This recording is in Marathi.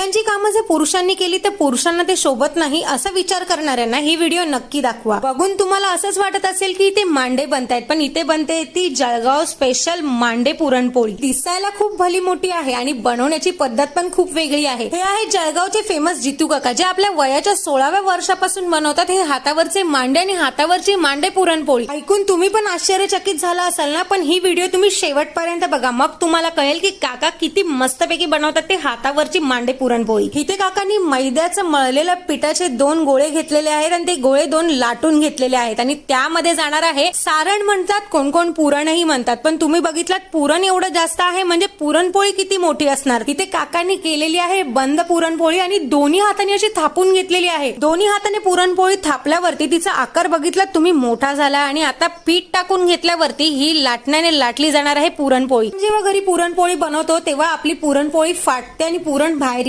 स्त्रियांची कामं जर पुरुषांनी केली तर पुरुषांना ते शोभत नाही असा विचार करणाऱ्यांना ही व्हिडिओ नक्की दाखवा. बघून तुम्हाला असंच वाटत असेल की इथे मांडे बनतायत पण इथे बनते ती जळगाव स्पेशल मांडे पुरणपोळी. दिसायला खूप भली मोठी आहे आणि बनवण्याची पद्धत पण खूप वेगळी आहे. हे आहे जळगावचे फेमस जितू काका जे आपल्या वयाच्या सोळाव्या वर्षापासून बनवतात. हे हातावरचे मांडे आणि हातावरची मांडे पुरणपोळी. ऐकून तुम्ही पण आश्चर्यचकित झाला असाल ना पण ही व्हिडिओ तुम्ही शेवटपर्यंत बघा. मग तुम्हाला कळेल की काका किती मस्तपैकी बनवतात ते हातावरची मांडे पुरणपोळी. इथे काकांनी मैद्याचं मळलेल्या पिठाचे दोन गोळे घेतलेले आहेत आणि ते गोळे दोन लाटून घेतलेले आहेत. आणि त्यामध्ये जाणार आहे सारण म्हणतात कोण कोण पुरणही म्हणतात. पण तुम्ही बघितलात पुरण एवढं जास्त आहे म्हणजे पुरणपोळी किती मोठी असणार? तिथे काकांनी केलेली आहे बंद पुरणपोळी आणि दोन्ही हाताने अशी थापून घेतलेली आहे. दोन्ही हाताने पुरणपोळी थापल्यावरती तिचा आकार बघितला तुम्ही मोठा झाला आणि आता पीठ टाकून घेतल्यावरती ही लाटण्याने लाटली जाणार आहे पुरणपोळी. जेव्हा घरी पुरणपोळी बनवतो तेव्हा आपली पुरणपोळी फाटते आणि पुरण बाहेर येते.